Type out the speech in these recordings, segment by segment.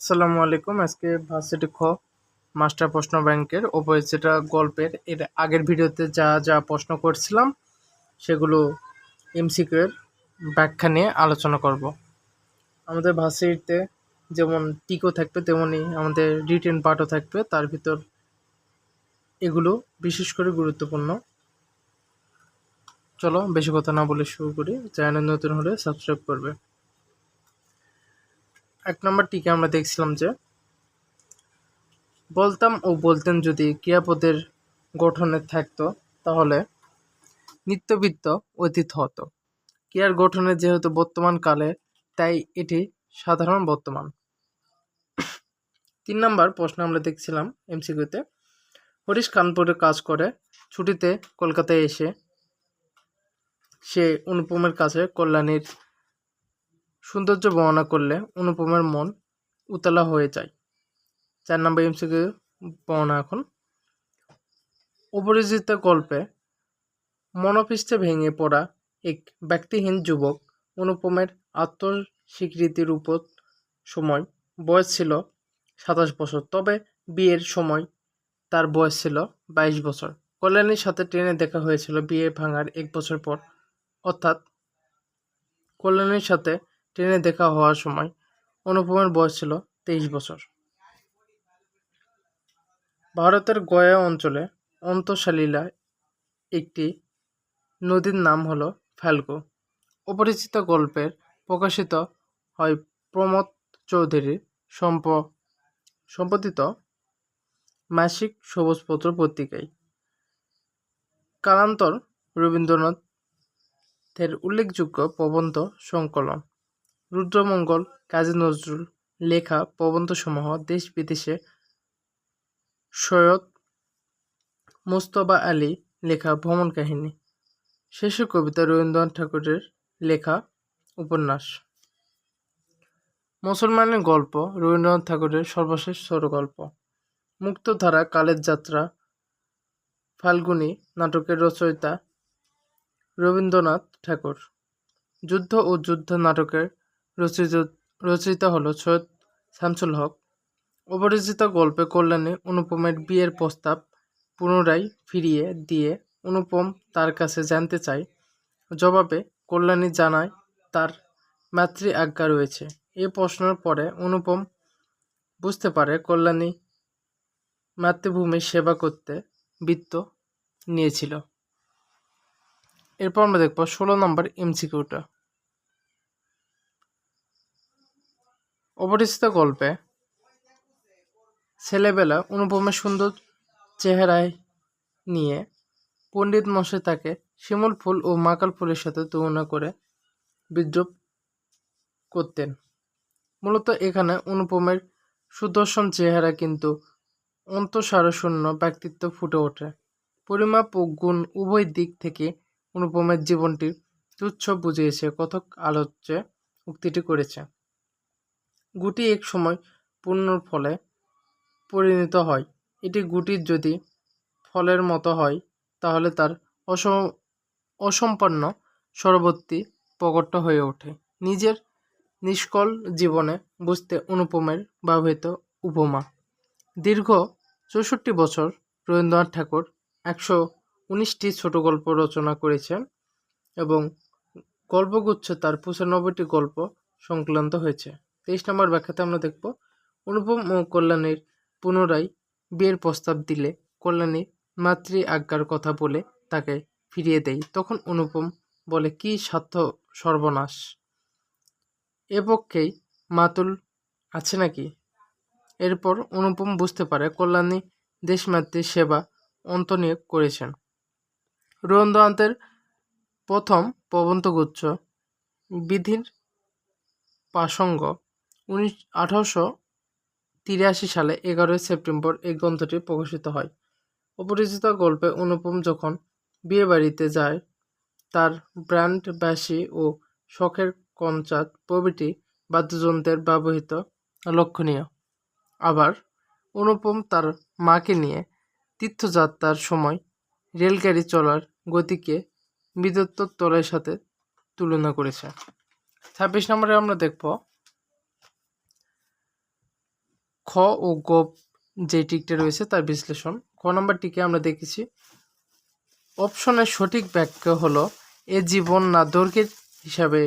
আসসালামু আলাইকুম। আজকে ভার্সিটি খ মাস্টার প্রশ্ন ব্যাংকের যেটা গল্পের এর আগের ভিডিওতে যা যা প্রশ্ন করছিলাম, সেগুলো এমসিকিউ এর ব্যাখ্যা নিয়ে আলোচনা করব। আমাদের ভার্সিটিতে যেমন টিকো থাকবে তেমনই আমাদের রিটেন পার্টও থাকবে। তার ভিতর এগুলো বিশেষ করে গুরুত্বপূর্ণ। চলো, বেশি কথা না বলে শুরু করি। চ্যানেল নতুন হলে সাবস্ক্রাইব করবে। এক নম্বর টিকে আমরা দেখছিলাম যে বলতাম ও বলতেন যদি ক্রিয়াপদের গঠনে থাকতো, তাহলে নিত্যবিত্ত অতীত হতো। ক্রিয়ার গঠনে যেহেতু বর্তমান কালে, তাই এটি সাধারণ বর্তমান। তিন নম্বর প্রশ্ন আমরা দেখছিলাম এমসিকিউতে, হরিশ কানপুরে কাজ করে, ছুটিতে কলকাতায় এসে সে অনুপমের কাছে কল্যাণীর সৌন্দর্য বর্ণনা করলে অনুপমের মন উতলা হয়ে যায়। চার নম্বর এমসিকিউ বর্ণনা এখন। অপরিচিত গল্পে মনোপৃষ্ঠে ভেঙে পড়া এক ব্যক্তিহীন যুবক অনুপমের আত্মস্বীকৃতির উপর সময়, বয়স ছিল সাতাশ বছর। তবে বিয়ের সময় তার বয়স ছিল বাইশ বছর। কল্যাণীর সাথে ট্রেনে দেখা হয়েছিল। বিয়ে ভাঙার এক বছর পর। অর্থাৎ কল্যাণীর সাথে ট্রেনে দেখা হওয়ার সময় অনুপমের বয়স ছিল তেইশ বছর। ভারতের গয়া অঞ্চলে অন্তঃসালীলা একটি নদীর নাম হলো ফ্যালকো। অপরিচিত গল্পের প্রকাশিত হয় প্রমোদ চৌধুরীর সম্প, সম্পাদিত মাসিক সবুজপত্র পত্রিকায়। কালান্তর রবীন্দ্রনাথের উল্লেখযোগ্য প্রবন্ধ সংকলন। রুদ্রমঙ্গল, কাজী নজরুল, লেখা, প্রবন্ধসমূহ, দেশ বিদেশে, সৈয়দ মুস্তফা আলী, লেখা, ভ্রমণ কাহিনী। শেষের কবিতা রবীন্দ্রনাথ ঠাকুরের লেখা, উপন্যাস। মুসলমানের গল্প, রবীন্দ্রনাথ ঠাকুরের সর্বশেষ ছোট গল্প। মুক্তধারা, কালের যাত্রা, ফাল্গুনি, নাটকের রচয়িতা রবীন্দ্রনাথ ঠাকুর। যুদ্ধ ও যুদ্ধ নাটকের রচিত রচয়িতা হল সৈয়দ শামসুল হক। অপরিচিত গল্পে কল্যাণে অনুপমের বিয়ের প্রস্তাব পুনরায় ফিরিয়ে দিয়ে অনুপম তার কাছে জানতে চায়। জবাবে কল্যাণী জানায়, তার মাতৃ আজ্ঞা রয়েছে। এ প্রশ্নের পরে অনুপম বুঝতে পারে কল্যাণী মাতৃভূমির সেবা করতে বৃত্ত নিয়েছিল। এরপর আমরা দেখব ষোলো নম্বর এমসিকিউটা। অপরিচিত গল্পে ছেলেবেলা অনুপমের সুন্দর চেহারায় নিয়ে পণ্ডিত মশাই তাকে শিমুল ফুল ও মাকাল ফুলের সাথে তুলনা করে বিদ্রুপ করতেন। মূলত এখানে অনুপমের সুদর্শন চেহারা কিন্তু অন্তঃসারশূন্য ব্যক্তিত্ব ফুটে ওঠে। পরিমাপ ও গুণ উভয় দিক থেকে অনুপমের জীবনটি তুচ্ছ বুঝিয়েছে, কথক আলোচ্যে উক্তিটি করেছে। গুটি এক সময় পূর্ণর ফলে পরিণত হয়। এটি গুটির যদি ফলের মতো হয়, তাহলে তার অসম অসম্পন্ন সরবর্তী প্রকট হয়ে ওঠে। নিজের নিষ্কল জীবনে বুঝতে অনুপমের ব্যবহৃত উপমা। দীর্ঘ চৌষট্টি বছর রবীন্দ্রনাথ ঠাকুর একশো উনিশটি ছোট গল্প রচনা করেছেন এবং গল্পগুচ্ছ তার পঁচানব্বইটি গল্প সংক্রান্ত হয়েছে। তেইশ নম্বর ব্যাখ্যাতে আমরা দেখব, অনুপম ও কল্যাণের পুনরায় বিয়ের প্রস্তাব দিলে কল্যাণী মাতৃ আজ্ঞার কথা বলে তাকে ফিরিয়ে দেয়। তখন অনুপম বলে, কি স্বার্থ সর্বনাশ? এ পক্ষেই মাতুল আছে নাকি? এরপর অনুপম বুঝতে পারে কল্যাণী দেশমাতৃর সেবা অন্তনিয়োগ করেছেন। রবীন্দ্রনাথের প্রথম প্রবন্ধগুচ্ছ বিধির প্রাসঙ্গ উনিশ আঠারোশো তিরাশি সালে এগারোই সেপ্টেম্বর এই গ্রন্থটি প্রকাশিত হয়। অপরিচিত গল্পে অনুপম যখন বিয়েবাড়িতে যায়, তার ব্র্যান্ড ব্যাসি ও শখের কনচার্ট প্রভৃতি বাদ্যযন্ত্রের ব্যবহৃত লক্ষণীয়। আবার অনুপম তার মাকে নিয়ে তীর্থযাত্রার সময় রেলগাড়ি চলার গতিকে বিদ্যুৎ তলের সাথে তুলনা করেছে। ছাব্বিশ নম্বরে আমরা দেখব খ ও গ যে টিকটা রয়েছে তার বিশ্লেষণ। খ নম্বরটিকে আমরা দেখেছি। অপশনের সঠিক ব্যাখ্যা হলো, এ জীবন না দৈর্ঘ্যের হিসাবে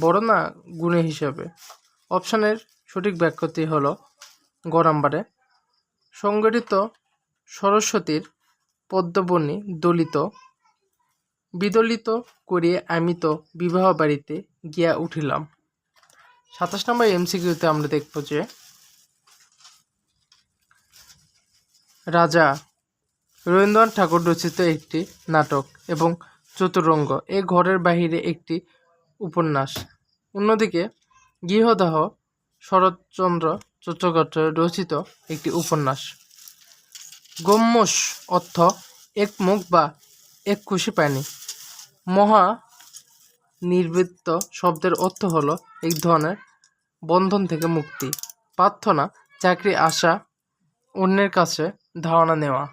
বড় না গুণের হিসাবে? অপশনের সঠিক ব্যাখ্যাটি হলো, গ নম্বরে, সংগঠিত সরস্বতীর পদ্মবনী দলিত, বিদলিত করিয়ে আমি তো বিবাহ বাড়িতে গিয়া উঠিলাম। সাতাশ নম্বর এমসিকিউতে আমরা দেখব যে রাজা রবীন্দ্রনাথ ঠাকুর রচিত একটি নাটক এবং চতুরঙ্গ। এ ঘরের বাহিরে একটি উপন্যাস। অন্যদিকে গৃহদাহ শরৎচন্দ্র চট্টোপাধ্যায় রচিত একটি উপন্যাস। গম্যস অর্থ এক মুখ বা এক খুশি পায়নি মহা নির্বৃত্ত শব্দের অর্থ হলো এক ধরনের বন্ধন থেকে মুক্তি। প্রার্থনা, চাকরি, আশা, অন্যের কাছে ধারণা নেওয়া।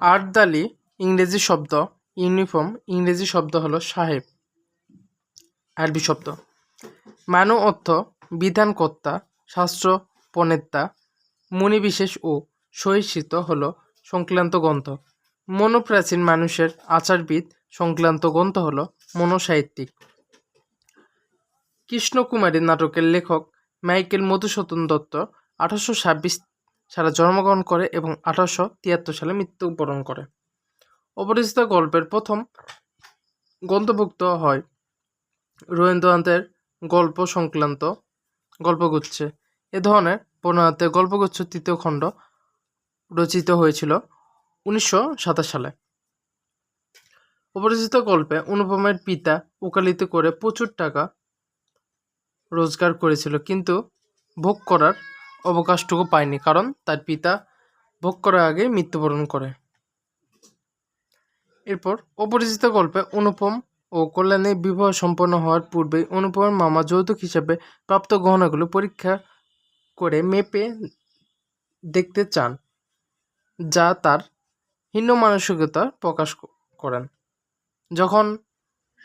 আর্দালি, ইংরেজি শব্দ। ইউনিফর্ম, ইংরেজি শব্দ হলো সাহেব। আরবি শব্দ। মানু অর্থ, বিধানকর্তা, শাস্ত্র, প্রণেতা। মুনিবিশেষ ও সহিষ্ণুত হল সংক্রান্ত গ্রন্থ। মনোপ্রাচীন মানুষের আচারবিদ সংক্রান্ত গ্রন্থ হল মনোসাহিত্যিক। কৃষ্ণকুমারী নাটকের লেখক মাইকেল মধুসূদন দত্ত আঠারোশো ছাব্বিশ সালে জন্মগ্রহণ করে এবং আঠারোশো তিয়াত্তর সালে মৃত্যুবরণ করে। অপরিচিত গল্পের প্রথম গ্রন্থভুক্ত হয় রবীন্দ্রনাথের গল্প সংক্রান্ত গল্পগুচ্ছে। এ ধরনের বর্ণনাতে গল্পগুচ্ছ তৃতীয় খণ্ড রচিত হয়েছিল উনিশশো সাতাশ সালে। অপরিচিত গল্পে অনুপমের পিতা উকালিত করে প্রচুর টাকা রোজগার করেছিল, কিন্তু ভোগ করার অবকাশটুকু পায়নি, কারণ তার পিতা ভোগ করার আগে মৃত্যুবরণ করে। এরপর অপরিচিত গল্পে অনুপম ও কল্যাণে বিবাহ সম্পন্ন হওয়ার পূর্বেই অনুপমের মামা যৌতুক হিসাবে প্রাপ্ত গহনাগুলো পরীক্ষা করে মেপে দেখতে চান, যা তার হীন মানসিকতা প্রকাশ করেন। যখন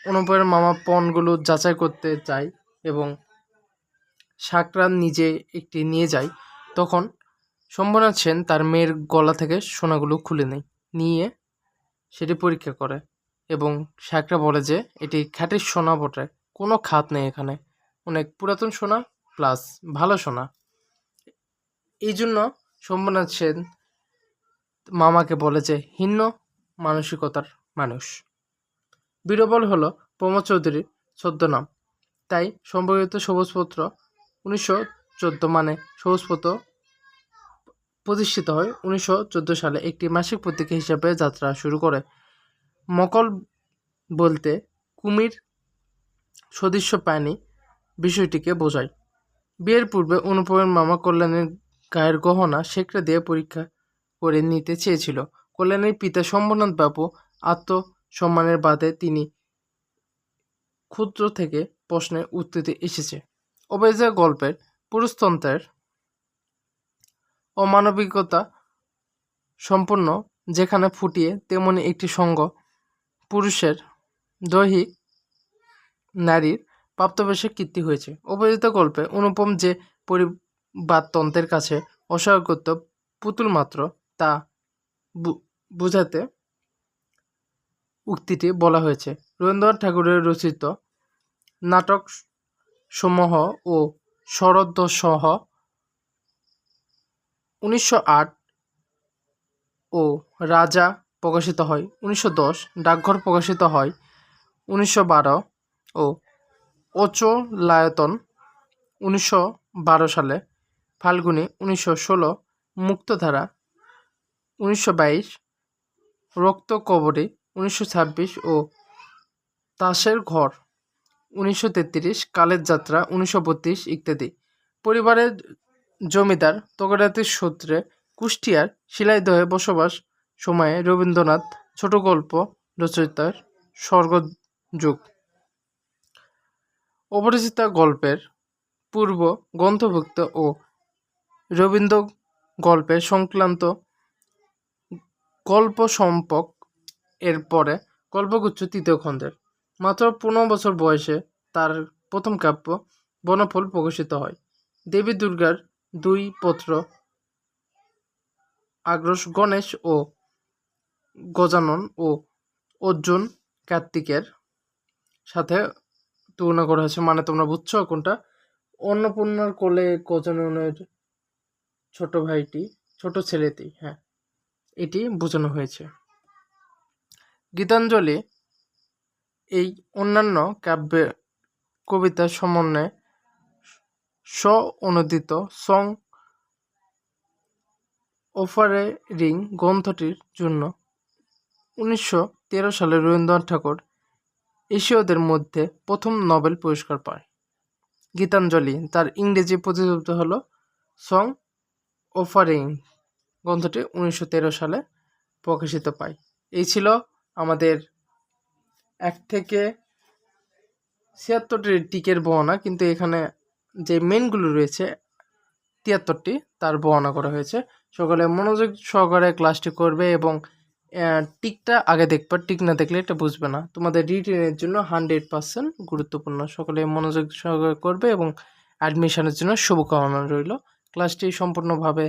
অনুপমের মামা পণগুলো যাচাই করতে চায় এবং সাকরান নিজে একটি নিয়ে যায়। তখন শম্ভুনাথ সেন তার মেয়ের গলা থেকে সোনাগুলো খুলে নেয়, নিয়ে সেটি পরীক্ষা করে এবং শাকরা বলে যে, এটি খাঁটির সোনা বটে, কোনো খাত নেই এখানে। অনেক পুরাতন সোনা প্লাস ভালো সোনা। এই জন্য শম্ভুনাথ সেন মামাকে বলে যে হিন্ন মানসিকতার মানুষ। বীরবল হলো প্রমোদ চৌধুরীর ছদ্মনাম। তাই সম্ভবত সবুজপত্র উনিশশো চোদ্দ মানে সবুজপত্র প্রতিষ্ঠিত হয়। উনিশশো চোদ্দ সালে একটি মাসিক পত্রিকা হিসাবে যাত্রা শুরু করে। মকল বলতে কুমির সদৃশ্য প্রাণী বিষয়টিকে বোঝায়। বিয়ের পূর্বে অনুপমের মামা কল্যাণের গায়ের গহনা সেকড়ে দিয়ে পরীক্ষা করে নিতে চেয়েছিল। কল্যাণের পিতা শম্ভুনাথ বাবু আত্মসম্মানের বাদে তিনি ক্ষুদ্র থেকে প্রশ্নের উত্তরতে এসেছে। অবেজা গল্পের, পুরুষতন্ত্রের অমানবিকতা সম্পূর্ণ যেখানে ফুটিয়ে তেমনি একটি সঙ্গ পুরুষের দৈহিক নারীর প্রাপ্তবয়সে কীর্তি হয়েছে। অপরিচিত গল্পে অনুপম যে পরিবারতন্ত্রের কাছে অসহায়কত্ব পুতুল মাত্র, তা বোঝাতে উক্তিটি বলা হয়েছে। রবীন্দ্রনাথ ঠাকুরের রচিত নাটক সমূহ ও শরদ্য সহ উনিশশো ও রাজা প্রকাশিত হয়। উনিশশো দশ ডাকঘর প্রকাশিত হয়। উনিশশো বারো ও অচলায়তন উনিশশো বারো সালে। ফাল্গুনি উনিশশো ষোলো মুক্তধারা উনিশশো বাইশ রক্ত কবরী উনিশশো ছাব্বিশ ও তাসের ঘর উনিশশো তেত্রিশ, কালের যাত্রা উনিশশো বত্রিশ ইত্যাদি। পরিবারের জমিদার তগরাতির সূত্রে কুষ্টিয়ার শিলাইদহে বসবাস সময়ে রবীন্দ্রনাথ ছোট গল্প রচয়িতার স্বর্গযুগ। অপরিচিতা গল্পের পূর্ব গ্রন্থভুক্ত ও রবীন্দ্র গল্পের সংক্রান্ত গল্প সম্পক এর পরে গল্পগুচ্ছ তৃতীয় খণ্ডের। মাত্র পনেরো বছর বয়সে তার প্রথম কাব্য বনফল প্রকাশিত হয়। দেবী দুর্গার দুই পুত্র আগ্রস গণেশ ও গজানন ও অর্জুন কার্তিকের সাথে তুলনা করা হয়েছে। মানে তোমরা বুঝছ কোনটা? অন্নপূর্ণার কোলে গজাননের ছোট ভাইটি, ছোট ছেলেটি হ্যাঁ এটি বোঝানো হয়েছে। গীতাঞ্জলি এই অন্যান্য কাব্যে কবিতার সমন্বয়ে স্ব অনুদিত সং অফারেরিং গ্রন্থটির জন্য উনিশশো তেরো সালে রবীন্দ্রনাথ ঠাকুর এশীয়দের মধ্যে প্রথম নোবেল পুরস্কার পায়। গীতাঞ্জলি, তার ইংরেজি প্রতিশব্দ হল সং অফারিং গ্রন্থটি উনিশশো তেরো সালে প্রকাশিত পায়। এই ছিল আমাদের এক থেকে ছিয়াত্তরটি টিকের বর্ণনা, কিন্তু এখানে যে মেনগুলো রয়েছে, তিয়াত্তরটি, তার বর্ণনা করা হয়েছে। সকালে মনোযোগ সহকারে ক্লাসটি করবে এবং টিকটা আগে দেখবে, টিক না দেখলে এটা বুঝবে না। তোমাদের রিটেনের জন্য হান্ড্রেড পার্সেন্ট গুরুত্বপূর্ণ। সকলে মনোযোগ সহকারে করবে এবং অ্যাডমিশনের জন্য শুভকামনা রইল। ক্লাসটি সম্পূর্ণভাবে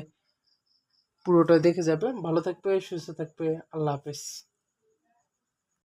পুরোটা দেখে যাবে। ভালো থাকবে, সুস্থ থাকবে। আল্লাহ হাফেজ।